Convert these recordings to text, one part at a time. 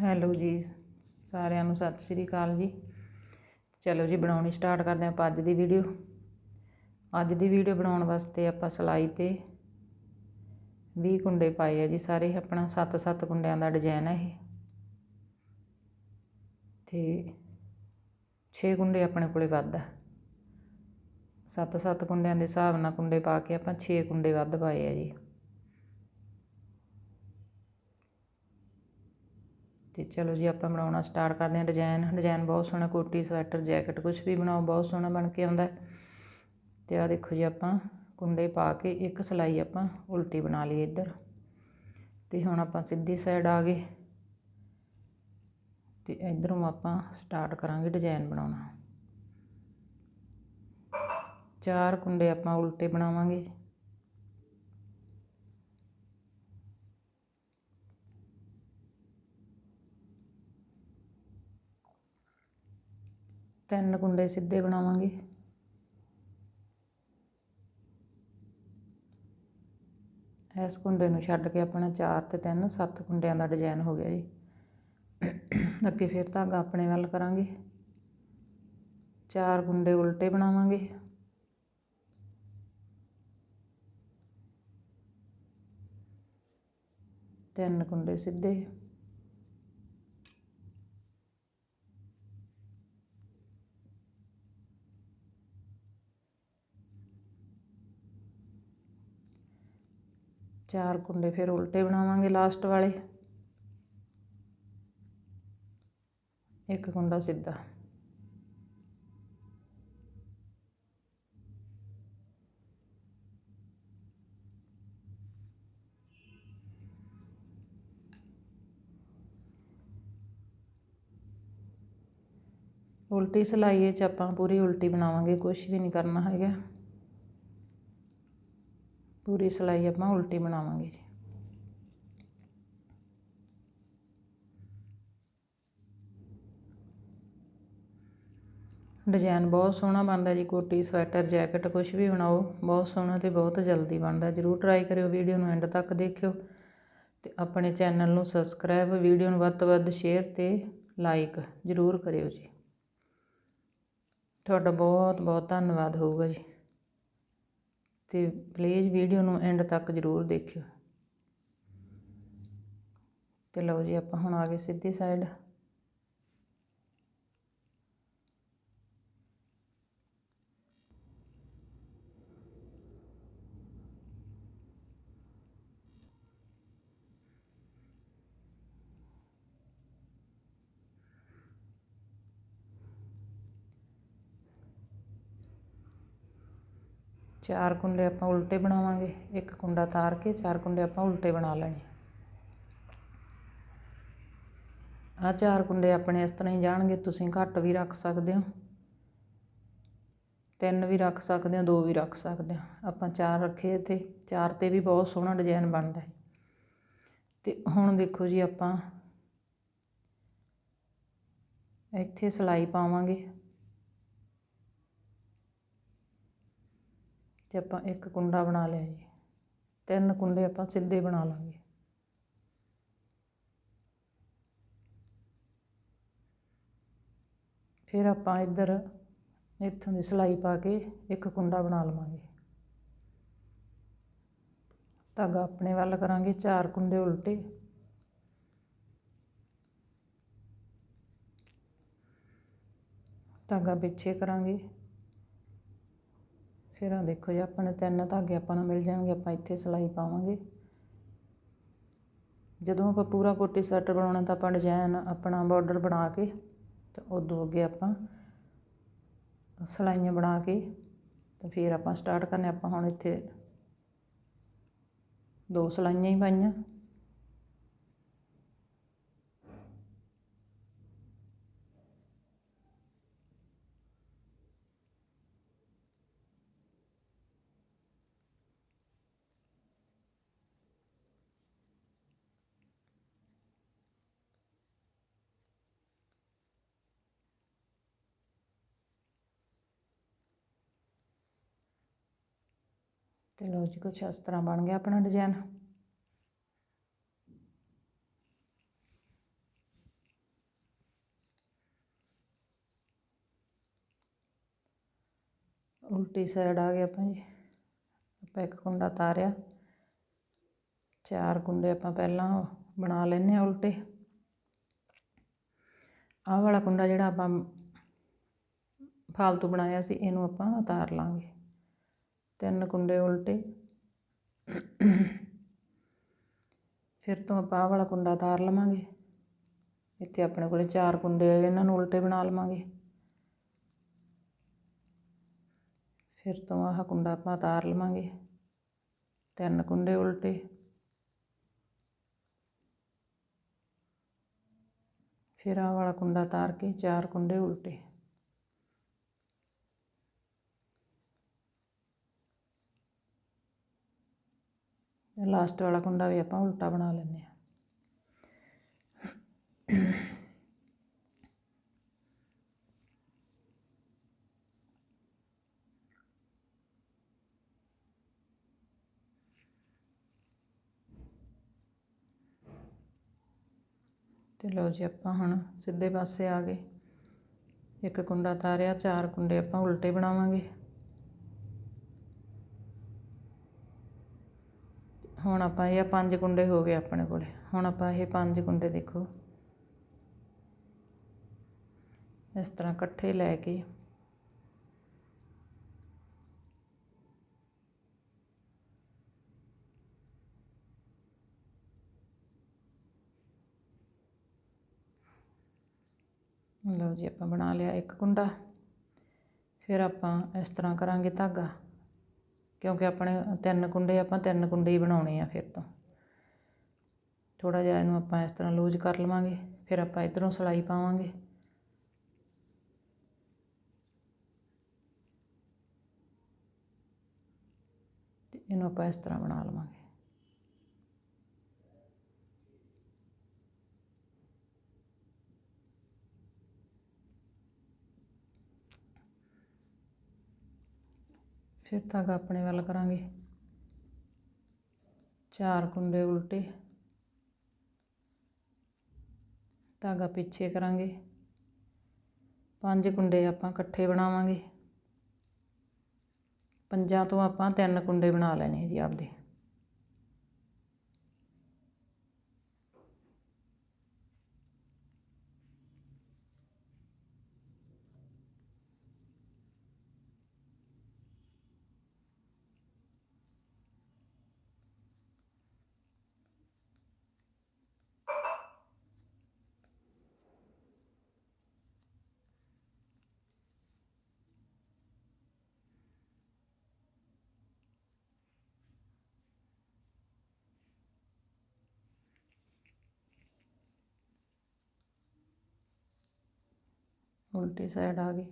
Hello ਜੀ, ਸਾਰਿਆਂ ਨੂੰ ਸਤਿ ਸ਼੍ਰੀ ਅਕਾਲ ਜੀ। ਚਲੋ ਜੀ, ਬਣਾਉਣੀ ਸਟਾਰਟ ਕਰਦੇ ਆਪਾਂ ਅੱਜ ਦੀ ਵੀਡੀਓ। ਅੱਜ ਦੀ ਵੀਡੀਓ ਬਣਾਉਣ ਵਾਸਤੇ ਆਪਾਂ ਸਲਾਈ ਤੇ 20 ਕੁੰਡੇ ਪਾਏ ਆ ਜੀ ਸਾਰੇ। ਆਪਣਾ 7-7 ਕੁੰਡਿਆਂ ਦਾ ਡਿਜ਼ਾਈਨ ਹੈ ਇਹ। ਤੇ 6 ਕੁੰਡੇ ਆਪਣੇ ਕੋਲੇ ਵੱਧ ਆ। 7-7 ਕੁੰਡਿਆਂ ਦੇ ਹਿਸਾਬ ਨਾਲ ਕੁੰਡੇ ਪਾ ਕੇ ਆਪਾਂ 6 ਕੁੰਡੇ ਵੱਧ ਪਾਏ ਆ ਜੀ। ਤੇ ਚਲੋ ਜੀ ਆਪਾਂ ਬਣਾਉਣਾ ਸਟਾਰਟ ਕਰਦੇ ਹਾਂ ਡਿਜ਼ਾਈਨ ਡਿਜ਼ਾਈਨ ਬਹੁਤ ਸੋਹਣਾ, ਕੋਟੀ, ਸਵੈਟਰ ਜੈਕਟ ਕੁਝ ਵੀ ਬਣਾਓ, ਬਹੁਤ ਸੋਹਣਾ ਬਣ ਕੇ ਆਉਂਦਾ। ਤੇ ਆ ਦੇਖੋ ਜੀ ਆਪਾਂ ਕੁੰਡੇ ਪਾ ਕੇ ਇੱਕ ਸਲਾਈ ਆਪਾਂ ਉਲਟੀ ਬਣਾ ਲਈ ਇੱਧਰ। ਤੇ ਹੁਣ ਆਪਾਂ ਸਿੱਧੀ ਸਾਈਡ ਆ ਗਏ। ਤੇ ਇਧਰੋਂ ਆਪਾਂ ਸਟਾਰਟ ਕਰਾਂਗੇ ਡਿਜ਼ਾਈਨ ਬਣਾਉਣਾ। ਚਾਰ ਕੁੰਡੇ ਆਪਾਂ ਉਲਟੇ ਬਣਾਵਾਂਗੇ। ਤਿੰਨ ਕੁੰਡੇ ਸਿੱਧੇ ਬਣਾਵਾਂਗੇ। ਇਸ ਕੁੰਡੇ ਨੂੰ ਛੱਡ ਕੇ ਆਪਣਾ 4 ਤੇ 3 7 ਕੁੰਡਿਆਂ ਦਾ ਡਿਜ਼ਾਈਨ ਹੋ ਗਿਆ ਜੀ। ਅੱਗੇ ਫਿਰ ਧਾਗਾ ਆਪਣੇ ਵੱਲ ਕਰਾਂਗੇ। ਚਾਰ ਕੁੰਡੇ ਉਲਟੇ ਬਣਾਵਾਂਗੇ। ਤਿੰਨ ਕੁੰਡੇ ਸਿੱਧੇ। ਚਾਰ ਕੁੰਡੇ ਫਿਰ ਉਲਟੇ ਬਣਾਵਾਂਗੇ ਲਾਸਟ ਵਾਲੇ ਇੱਕ ਕੁੰਡਾ ਸਿੱਧਾ ਉਲਟੀ ਸਲਾਈ 'ਚ ਆਪਾਂ ਪੂਰੀ ਉਲਟੀ ਬਣਾਵਾਂਗੇ ਕੁਝ ਵੀ ਨਹੀਂ ਕਰਨਾ ਹੈਗਾ ਪੂਰੀ ਸਲਾਈ ਆਪਾਂ ਉਲਟੀ ਬਣਾਵਾਂਗੇ ਜੀ। ਡਿਜ਼ਾਈਨ ਬਹੁਤ ਸੋਹਣਾ ਬਣਦਾ ਜੀ, ਕੋਟੀ, ਸਵੈਟਰ, ਜੈਕਟ ਕੁਝ ਵੀ ਬਣਾਓ, ਬਹੁਤ ਸੋਹਣਾ ਤੇ ਬਹੁਤ ਜਲਦੀ ਬਣਦਾ, ਜਰੂਰ ਟਰਾਈ ਕਰਿਓ ਵੀਡੀਓ ਨੂੰ ਐਂਡ ਤੱਕ ਦੇਖਿਓ। ਤੇ ਆਪਣੇ ਚੈਨਲ ਨੂੰ ਸਬਸਕ੍ਰਾਈਬ ਵੀਡੀਓ ਨੂੰ ਵੱਧ ਤੋਂ ਵੱਧ ਸ਼ੇਅਰ ਤੇ ਲਾਈਕ ਜਰੂਰ ਕਰਿਓ ਜੀ। ਤੁਹਾਡਾ ਬਹੁਤ ਬਹੁਤ ਧੰਨਵਾਦ ਹੋਊਗਾ ਜੀ। ਤੇ ਪਲੀਜ਼ ਵੀਡੀਓ ਨੂੰ ਐਂਡ ਤੱਕ ਜ਼ਰੂਰ ਦੇਖਿਓ। ਤੇ ਲਓ ਜੀ, ਆਪਾਂ ਹੁਣ ਆ ਗਏ ਸਿੱਧੀ ਸਾਈਡ ਚਾਰ ਕੁੰਡੇ ਆਪਾਂ ਉਲਟੇ ਬਣਾਵਾਂਗੇ, ਇੱਕ ਕੁੰਡਾ ਤਾਰ ਕੇ ਚਾਰ ਕੁੰਡੇ ਆਪਾਂ ਉਲਟੇ ਬਣਾ ਲੈਣੇ ਆ। ਚਾਰ ਕੁੰਡੇ ਆਪਣੇ ਇਸ ਤਰ੍ਹਾਂ ਹੀ ਜਾਣਗੇ, ਤੁਸੀਂ ਘੱਟ ਵੀ ਰੱਖ ਸਕਦੇ ਹੋ, ਤਿੰਨ ਵੀ ਰੱਖ ਸਕਦੇ ਹੋ, ਦੋ ਵੀ ਰੱਖ ਸਕਦੇ ਹੋ। ਆਪਾਂ ਚਾਰ ਰੱਖੇ ਤੇ ਚਾਰ ਤੇ ਵੀ ਬਹੁਤ ਸੋਹਣਾ ਡਿਜ਼ਾਈਨ ਬਣਦਾ ਹੈ। ਤੇ ਹੁਣ ਦੇਖੋ ਜੀ ਆਪਾਂ ਇੱਥੇ ਸਲਾਈ ਪਾਵਾਂਗੇ। ਤੇ ਆਪਾਂ ਇੱਕ ਕੁੰਡਾ ਬਣਾ ਲਿਆ ਜੀ। ਤਿੰਨ ਕੁੰਡੇ ਆਪਾਂ ਸਿੱਧੇ ਬਣਾ ਲਾਂਗੇ। ਫਿਰ ਆਪਾਂ ਇੱਧਰ ਇੱਥੋਂ ਦੀ ਸਲਾਈ ਪਾ ਕੇ ਇੱਕ ਕੁੰਡਾ ਬਣਾ ਲਵਾਂਗੇ। ਧਾਗਾ ਆਪਣੇ ਵੱਲ ਕਰਾਂਗੇ, ਚਾਰ ਕੁੰਡੇ ਉਲਟੇ। ਧਾਗਾ ਪਿੱਛੇ ਕਰਾਂਗੇ। ਫਿਰ ਆ ਦੇਖੋ ਜੀ, ਆਪਣੇ ਤਿੰਨ ਧਾਗੇ ਆਪਾਂ ਨੂੰ ਮਿਲ ਜਾਣਗੇ, ਆਪਾਂ ਇੱਥੇ ਸਲਾਈ ਪਾਵਾਂਗੇ। ਜਦੋਂ ਆਪਾਂ ਪੂਰਾ ਕੋਟੀ ਸੈਟ ਬਣਾਉਣਾ ਤਾਂ ਆਪਾਂ ਡਿਜ਼ਾਈਨ ਆਪਣਾ ਬਾਰਡਰ ਬਣਾ ਕੇ ਤੇ ਉਦੋਂ ਅੱਗੇ ਆਪਾਂ ਸਲਾਈਆਂ ਬਣਾ ਕੇ ਤੇ ਫਿਰ ਆਪਾਂ ਸਟਾਰਟ ਕਰਨੇ, ਆਪਾਂ ਹੁਣ ਇੱਥੇ ਦੋ ਸਲਾਈਆਂ ਹੀ ਪਾਈਆਂ। ਤੇ ਲੋ ਜੀ, ਕੁਛ ਇਸ ਤਰ੍ਹਾਂ ਬਣ ਗਿਆ ਆਪਣਾ ਡਿਜ਼ਾਈਨ ਉਲਟੀ ਸਾਈਡ ਆ ਗਿਆ ਆਪਾਂ ਜੀ। ਆਪਾਂ ਇੱਕ ਕੁੰਡਾ ਤਾਰਿਆ। ਚਾਰ ਕੁੰਡੇ ਆਪਾਂ ਪਹਿਲਾਂ ਬਣਾ ਲੈਨੇ ਆ ਉਲਟੇ। ਆਹ ਵਾਲਾ ਕੁੰਡਾ ਜਿਹੜਾ ਆਪਾਂ ਫਾਲਤੂ ਬਣਾਇਆ ਸੀ, ਇਹਨੂੰ ਆਪਾਂ ਉਤਾਰ ਲਾਂਗੇ। ਤਿੰਨ ਕੁੰਡੇ ਉਲਟੇ। ਫਿਰ ਤੋਂ ਆਪਾਂ ਆਹ ਵਾਲਾ ਕੁੰਡਾ ਤਾਰ ਲਵਾਂਗੇ। ਇੱਥੇ ਆਪਣੇ ਕੋਲੇ ਚਾਰ ਕੁੰਡੇ ਆਏ ਇਹਨਾਂ ਨੂੰ ਉਲਟੇ ਬਣਾ ਲਵਾਂਗੇ। ਫਿਰ ਤੋਂ ਆਹ ਕੁੰਡਾ ਆਪਾਂ ਤਾਰ ਲਵਾਂਗੇ। ਤਿੰਨ ਕੁੰਡੇ ਉਲਟੇ। ਫਿਰ ਆਹ ਵਾਲਾ ਕੁੰਡਾ ਤਾਰ ਕੇ ਚਾਰ ਕੁੰਡੇ ਉਲਟੇ। ਲਾਸਟ ਵਾਲਾ ਕੁੰਡਾ ਵੀ ਆਪਾਂ ਉਲਟਾ ਬਣਾ ਲੈਂਦੇ ਆ ਤੇ ਲਓ ਜੀ ਆਪਾਂ ਹੁਣ ਸਿੱਧੇ ਪਾਸੇ ਆ ਗਏ। ਇੱਕ ਕੁੰਡਾ ਤਾਰਿਆ, ਚਾਰ ਕੁੰਡੇ ਆਪਾਂ ਉਲਟੇ ਬਣਾਵਾਂਗੇ। ਹੁਣ ਆਪਾਂ ਇਹ ਪੰਜ ਕੁੰਡੇ ਹੋ ਗਏ ਆਪਣੇ ਕੋਲੇ। ਹੁਣ ਆਪਾਂ ਇਹ ਪੰਜ ਕੁੰਡੇ ਦੇਖੋ। ਇਸ ਤਰ੍ਹਾਂ ਇਕੱਠੇ ਲੈ ਕੇ। ਲਓ ਜੀ, ਆਪਾਂ ਬਣਾ ਲਿਆ ਇੱਕ ਕੁੰਡਾ। ਫਿਰ ਆਪਾਂ ਇਸ ਤਰ੍ਹਾਂ ਕਰਾਂਗੇ ਧਾਗਾ। ਕਿਉਂਕਿ ਆਪਣੇ ਤਿੰਨ ਕੁੰਡੇ, ਆਪਾਂ ਤਿੰਨ ਕੁੰਡੇ ਹੀ ਬਣਾਉਣੇ ਆ ਫਿਰ ਤੋਂ। ਥੋੜਾ ਜਿਹਾ ਇਹਨੂੰ ਆਪਾਂ ਇਸ ਤਰ੍ਹਾਂ ਲੂਜ਼ ਕਰ ਲਵਾਂਗੇ, ਫਿਰ ਆਪਾਂ ਇਧਰੋਂ ਸਲਾਈ ਪਾਵਾਂਗੇ। ਇਹਨੂੰ ਆਪਾਂ ਇਸ ਤਰ੍ਹਾਂ ਬਣਾ ਲਵਾਂਗੇ। ਫਿਰ ਧਾਗਾ ਆਪਣੇ ਵੱਲ ਕਰਾਂਗੇ। ਚਾਰ ਕੁੰਡੇ ਉਲਟੇ। ਧਾਗਾ ਪਿੱਛੇ ਕਰਾਂਗੇ। ਪੰਜ ਕੁੰਡੇ ਆਪਾਂ ਇਕੱਠੇ ਬਣਾਵਾਂਗੇ। ਪੰਜਾਂ ਤੋਂ ਆਪਾਂ ਤਿੰਨ ਕੁੰਡੇ ਬਣਾ ਲੈਣੇ ਜੀ ਆਪਦੇ। ਉਲਟੀ ਸਾਈਡ ਆ ਗਈ।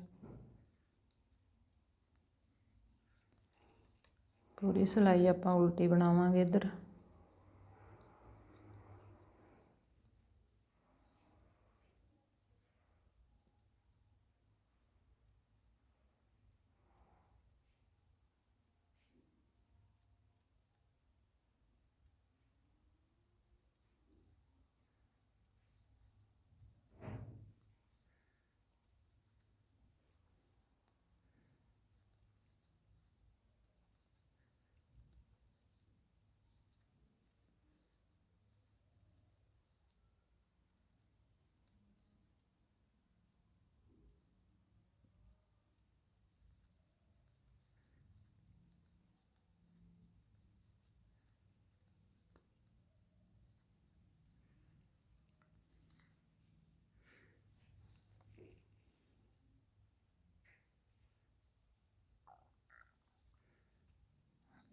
ਪੂਰੀ ਸਲਾਈ ਆਪਾਂ ਉਲਟੀ ਬਣਾਵਾਂਗੇ ਇੱਧਰ।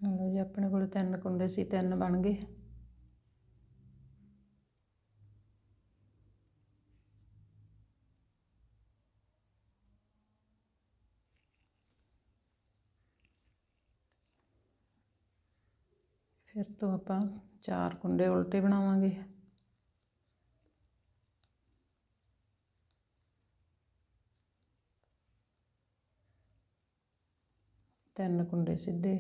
ਲਓ ਜੀ ਆਪਣੇ ਕੋਲ ਤਿੰਨ ਕੁੰਡੇ ਸੀ ਤਿੰਨ ਬਣ ਗਏ ਫਿਰ ਤੋਂ ਆਪਾਂ ਚਾਰ ਕੁੰਡੇ ਉਲਟੇ ਬਣਾਵਾਂਗੇ ਤਿੰਨ ਕੁੰਡੇ ਸਿੱਧੇ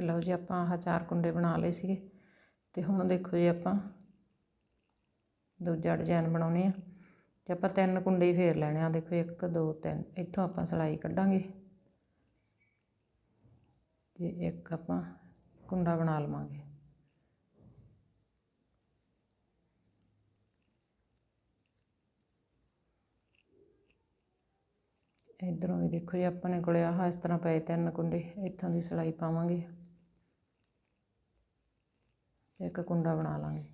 ਤੇ ਲਓ ਜੀ ਆਪਾਂ ਆਹ ਚਾਰ ਕੁੰਡੇ ਬਣਾ ਲਏ ਸੀਗੇ। ਤੇ ਹੁਣ ਦੇਖੋ ਜੀ ਆਪਾਂ ਦੂਜਾ ਡਿਜ਼ਾਈਨ ਬਣਾਉਣੇ ਆ। ਤੇ ਆਪਾਂ ਤਿੰਨ ਕੁੰਡੇ ਫੇਰ ਲੈਣੇ ਆ। ਦੇਖੋ 1 2 3 ਇੱਥੋਂ ਆਪਾਂ ਸਲਾਈ ਕੱਢਾਂਗੇ। ਤੇ ਇੱਕ ਆਪਾਂ ਕੁੰਡਾ ਬਣਾ ਲਵਾਂਗੇ। ਇਧਰੋਂ ਵੀ ਦੇਖੋ ਜੀ, ਆਪਣੇ ਕੋਲੇ ਆਹ ਇਸ ਤਰ੍ਹਾਂ ਪਏ ਤਿੰਨ ਕੁੰਡੇ। ਇੱਥੋਂ ਦੀ ਸਲਾਈ ਪਾਵਾਂਗੇ। ਇੱਕ ਕੁੰਡਾ ਬਣਾ ਲਾਂਗੇ।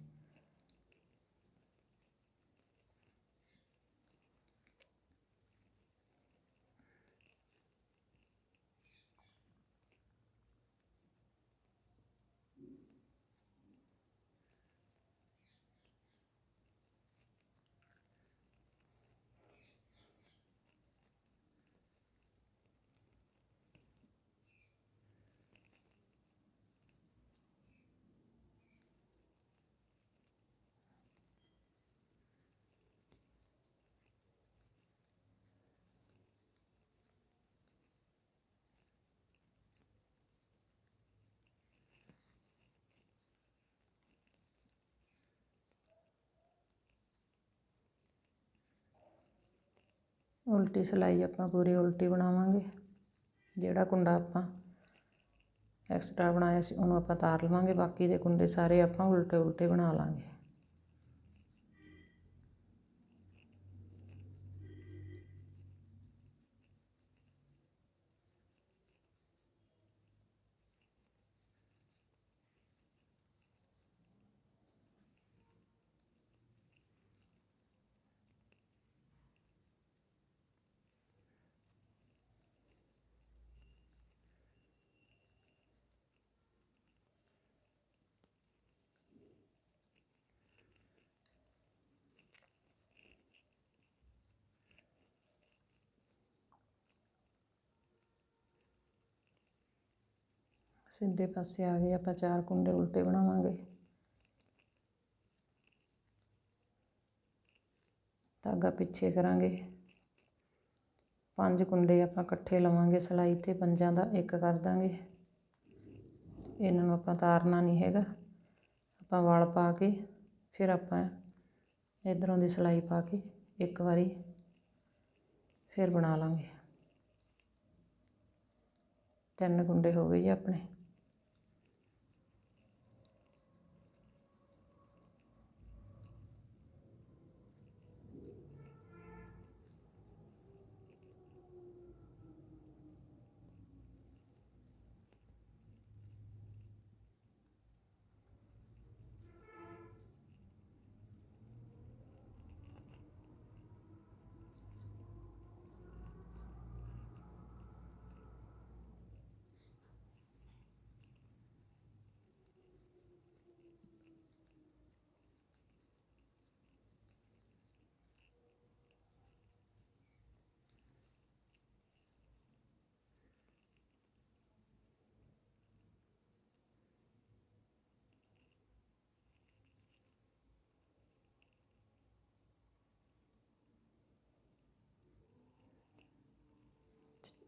ਉਲਟੀ ਸਿਲਾਈ ਆਪਾਂ ਪੂਰੀ ਉਲਟੀ ਬਣਾਵਾਂਗੇ। ਜਿਹੜਾ ਕੁੰਡਾ ਆਪਾਂ ਐਕਸਟਰਾ ਬਣਾਇਆ ਸੀ, ਉਹਨੂੰ ਆਪਾਂ ਤਾਰ ਲਵਾਂਗੇ। ਬਾਕੀ ਦੇ ਕੁੰਡੇ ਸਾਰੇ ਆਪਾਂ ਉਲਟੇ ਉਲਟੇ ਬਣਾ ਲਾਂਗੇ। ਸਿੱਧੇ ਪਾਸੇ ਆ ਗਏ, ਆਪਾਂ ਚਾਰ ਕੁੰਡੇ ਉਲਟੇ ਬਣਾਵਾਂਗੇ। ਧਾਗਾ ਪਿੱਛੇ ਕਰਾਂਗੇ। ਪੰਜ ਕੁੰਡੇ ਆਪਾਂ ਇਕੱਠੇ ਲਵਾਂਗੇ, ਸਲਾਈ ਤੇ ਪੰਜਾਂ ਦਾ ਇੱਕ ਕਰ ਦਾਂਗੇ। ਇਹਨਾਂ ਨੂੰ ਆਪਾਂ ਤਾਰਨਾ ਨਹੀਂ ਹੈਗਾ। ਆਪਾਂ ਵਾਲ ਪਾ ਕੇ, ਫਿਰ ਆਪਾਂ ਇਧਰੋਂ ਦੀ ਸਲਾਈ ਪਾ ਕੇ ਇੱਕ ਵਾਰੀ ਫਿਰ ਬਣਾ ਲਾਂਗੇ। ਤਿੰਨ ਕੁੰਡੇ ਹੋ ਗਏ ਜੀ ਆਪਣੇ।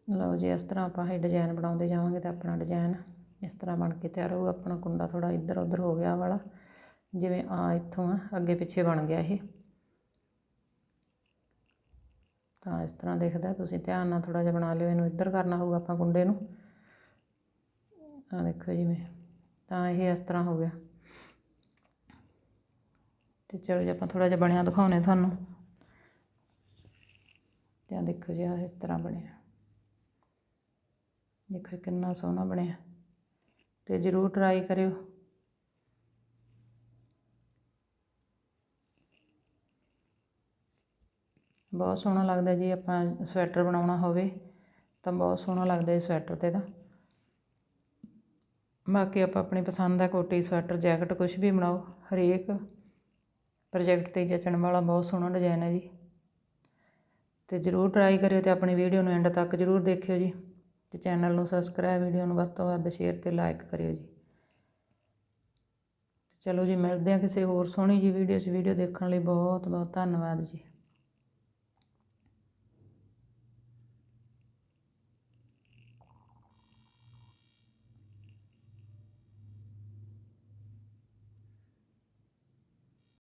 ਲਓ ਜੀ, ਇਸ ਤਰ੍ਹਾਂ ਆਪਾਂ ਇਹ ਡਿਜ਼ਾਈਨ ਬਣਾਉਂਦੇ ਜਾਵਾਂਗੇ ਤਾਂ ਆਪਣਾ ਡਿਜ਼ਾਈਨ ਇਸ ਤਰ੍ਹਾਂ ਬਣ ਕੇ ਤਿਆਰ ਹੋਊ। ਆਪਣਾ ਕੁੰਡਾ ਥੋੜਾ ਇੱਧਰ ਉੱਧਰ ਹੋ ਗਿਆ ਵਾਲਾ, ਜਿਵੇਂ ਆ ਇੱਥੋਂ ਆ, ਅੱਗੇ ਪਿੱਛੇ ਬਣ ਗਿਆ ਇਹ। ਤਾਂ ਇਸ ਤਰ੍ਹਾਂ ਦਿਖਦਾ, ਤੁਸੀਂ ਧਿਆਨ ਨਾਲ ਥੋੜਾ ਜਿਹਾ ਬਣਾ ਲਿਓ, ਇਹਨੂੰ ਇੱਧਰ ਕਰਨਾ ਹੋਊਗਾ ਆਪਾਂ ਕੁੰਡੇ ਨੂੰ। ਆ ਦੇਖੋ ਜਿਵੇਂ ਤਾਂ ਇਹ ਇਸ ਤਰ੍ਹਾਂ ਹੋ ਗਿਆ। ਤੇ ਚਲੋ ਜੀ, ਆਪਾਂ ਥੋੜਾ ਜਿਹਾ ਬਣਿਆ ਦਿਖਾਉਨੇ ਤੁਹਾਨੂੰ। ਤਾਂ ਦੇਖੋ ਜੀ ਆ ਇਸ ਤਰ੍ਹਾਂ ਬਣਿਆ। ਦੇਖੋ ਕਿੰਨਾ ਸੋਹਣਾ ਬਣਿਆ। ਤੇ ਜਰੂਰ ਟਰਾਈ ਕਰਿਓ। ਬਹੁਤ ਸੋਹਣਾ ਲੱਗਦਾ ਜੀ ਆਪਾਂ ਸਵੈਟਰ ਬਣਾਉਣਾ ਹੋਵੇ, ਤਾਂ ਬਹੁਤ ਸੋਹਣਾ ਲੱਗਦਾ ਇਹ ਸਵੈਟਰ ਤੇ ਤਾਂ। ਬਾਕੀ ਆਪਾਂ ਆਪਣੀ ਪਸੰਦ ਦਾ ਕੋਟੀ ਸਵੈਟਰ ਜੈਕਟ ਕੁਝ ਵੀ ਬਣਾਓ, ਹਰੇਕ ਪ੍ਰੋਜੈਕਟ ਤੇ ਜਚਣ ਵਾਲਾ ਬਹੁਤ ਸੋਹਣਾ ਡਿਜ਼ਾਈਨ ਹੈ ਜੀ। ਤੇ ਜਰੂਰ ਟਰਾਈ ਕਰਿਓ ਤੇ ਆਪਣੀ ਵੀਡੀਓ ਨੂੰ ਐਂਡ ਤੱਕ ਜਰੂਰ ਦੇਖਿਓ ਜੀ। ਤੇ ਚੈਨਲ ਨੂੰ ਸਬਸਕ੍ਰਾਈਬ ਵੀਡੀਓ ਨੂੰ ਵੱਧ ਤੋਂ ਵੱਧ ਸ਼ੇਅਰ ਤੇ ਲਾਈਕ ਕਰਿਓ ਜੀ। ਚਲੋ ਜੀ, ਮਿਲਦੇ ਆ ਕਿਸੇ ਹੋਰ ਸੋਹਣੀ ਜੀ ਵੀਡੀਓ 'ਚ। ਵੀਡੀਓ ਦੇਖਣ ਲਈ ਬਹੁਤ ਬਹੁਤ ਧੰਨਵਾਦ ਜੀ।